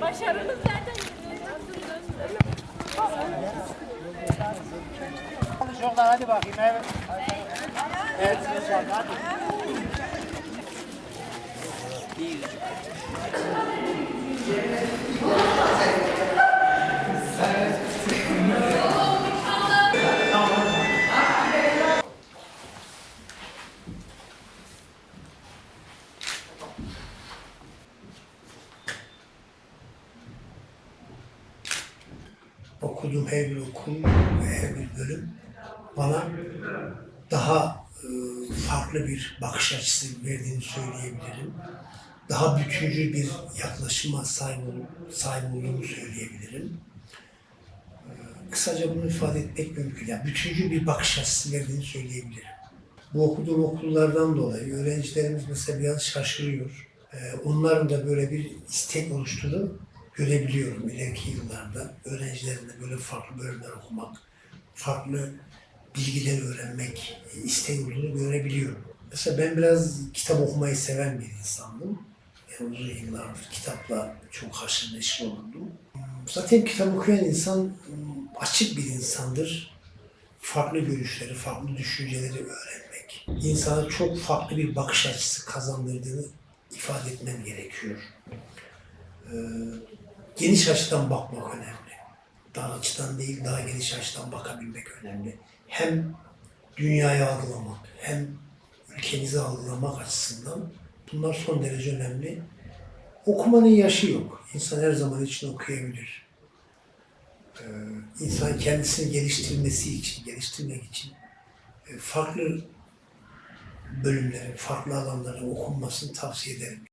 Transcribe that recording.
Başarınız çocuklar hadi bakayım evet. Evet okuduğum her bir okul ve her bir bölüm bana daha e, farklı bir bakış açısı verdiğini söyleyebilirim. Daha bütüncül bir yaklaşıma sahip, sahip olduğumu söyleyebilirim. E, kısaca bunu ifade etmek mümkün. Yani bütüncül bir bakış açısı verdiğini söyleyebilirim. Bu okuduğum okullardan dolayı öğrencilerimiz mesela biraz şaşırıyor. E, onların da böyle bir istek oluştuğunu görebiliyorum ileriki yıllarda. Öğrencilerin de böyle farklı bölümler okumak, farklı bilgiler öğrenmek isteği olduğunu görebiliyorum. Mesela ben biraz kitap okumayı seven bir insandım. Yani uzun yıllardır kitapla çok haşır neşir olurdum. Zaten kitap okuyan insan ım, açık bir insandır. Farklı görüşleri, farklı düşünceleri öğrenmek. insana çok farklı bir bakış açısı kazandırdığını ifade etmem gerekiyor. Geniş açıdan bakmak önemli. Dar açıdan değil, daha geniş açıdan bakabilmek önemli. Hem dünyayı algılamak, hem ülkemizi algılamak açısından bunlar son derece önemli. Okumanın yaşı yok. İnsan her zaman için okuyabilir. Ee, insan kendisini geliştirmesi için, geliştirmek için e, farklı bölümlerin, farklı alanların okunmasını tavsiye ederim.